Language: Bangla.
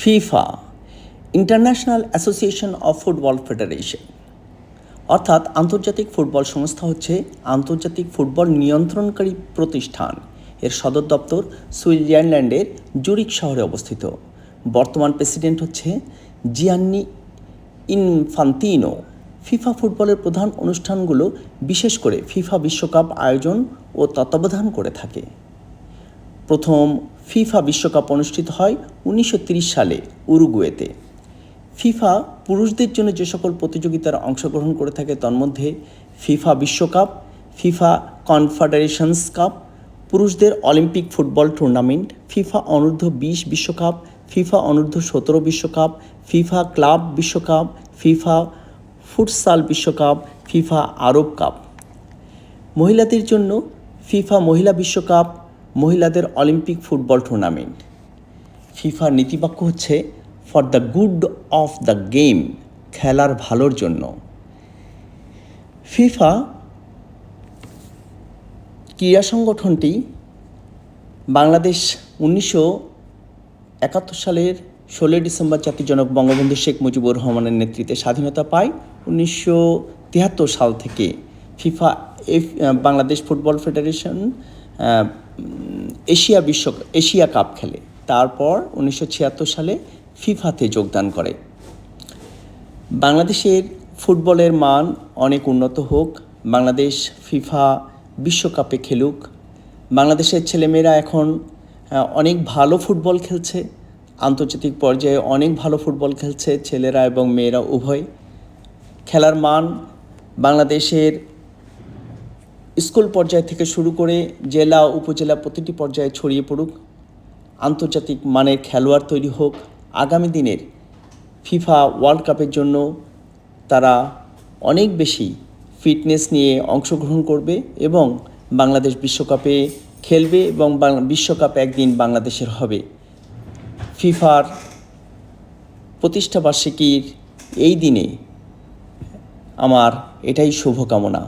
FIFA international association of football federation অর্থাৎ আন্তর্জাতিক ফুটবল সংস্থা হচ্ছে আন্তর্জাতিক ফুটবল নিয়ন্ত্রণকারী প্রতিষ্ঠান। এর সদর দপ্তর সুইজারল্যান্ডের জুরিক শহরে অবস্থিত। বর্তমান প্রেসিডেন্ট হচ্ছে জিয়ান্নি ইনফান্তিনো। ফিফা ফুটবলের প্রধান অনুষ্ঠানগুলো বিশেষ করে ফিফা বিশ্বকাপ আয়োজন ও তত্ত্বাবধান করে থাকে। প্রথম ফিফা বিশ্বকাপ অনুষ্ঠিত হয় উনিশশো সালে উরুগুয়েতে। ফিফা পুরুষদের জন্য যে সকল প্রতিযোগিতার অংশগ্রহণ করে থাকে তন্মধ্যে ফিফা বিশ্বকাপ, ফিফা কনফেডারেশনস কাপ, পুরুষদের অলিম্পিক ফুটবল টুর্নামেন্ট, ফিফা অনূর্ধ্ব বিশ বিশ্বকাপ, ফিফা অনূর্ধ্ব সতেরো বিশ্বকাপ, ফিফা ক্লাব বিশ্বকাপ, ফিফা ফুটসাল বিশ্বকাপ, ফিফা আরব কাপ। মহিলাদের জন্য ফিফা মহিলা বিশ্বকাপ মহিলাদের অলিম্পিক ফুটবল টুর্নামেন্ট। ফিফার নীতিবাক্য হচ্ছে for the good of the game খেলার ভালোর জন্য। ফিফা ক্রীড়া সংগঠনটি বাংলাদেশ উনিশশো একাত্তর সালের ষোলোই ডিসেম্বর জাতির জনক বঙ্গবন্ধু শেখ মুজিবুর রহমানের নেতৃত্বে স্বাধীনতা পায়। উনিশশো তিয়াত্তর সাল থেকে FIFA F, Bangladesh football federation Asia বিশ্ব, এশিয়া কাপ খেলে। তারপর উনিশশো ছিয়াত্তর সালে ফিফাতে যোগদান করে। বাংলাদেশের ফুটবলের মান অনেক উন্নত হোক, বাংলাদেশ ফিফা বিশ্বকাপে খেলুক। বাংলাদেশের ছেলেমেয়েরা এখন অনেক ভালো ফুটবল খেলছে। আন্তর্জাতিক পর্যায়ে অনেক ভালো ফুটবল খেলছে ছেলেরা এবং মেয়েরা উভয়। খেলার মান বাংলাদেশের স্কুল পর্যায় থেকে শুরু করে জেলা, উপজেলা প্রতিটি পর্যায়ে ছড়িয়ে পড়ুক। আন্তর্জাতিক মানের খেলোয়াড় তৈরি হোক। আগামী দিনের ফিফা ওয়ার্ল্ড কাপের জন্য তারা অনেক বেশি ফিটনেস নিয়ে অংশগ্রহণ করবে এবং বাংলাদেশ বিশ্বকাপে খেলবে এবং বিশ্বকাপ একদিন বাংলাদেশের হবে। ফিফার প্রতিষ্ঠাবার্ষিকীর এই দিনে আমার এটাই শুভকামনা।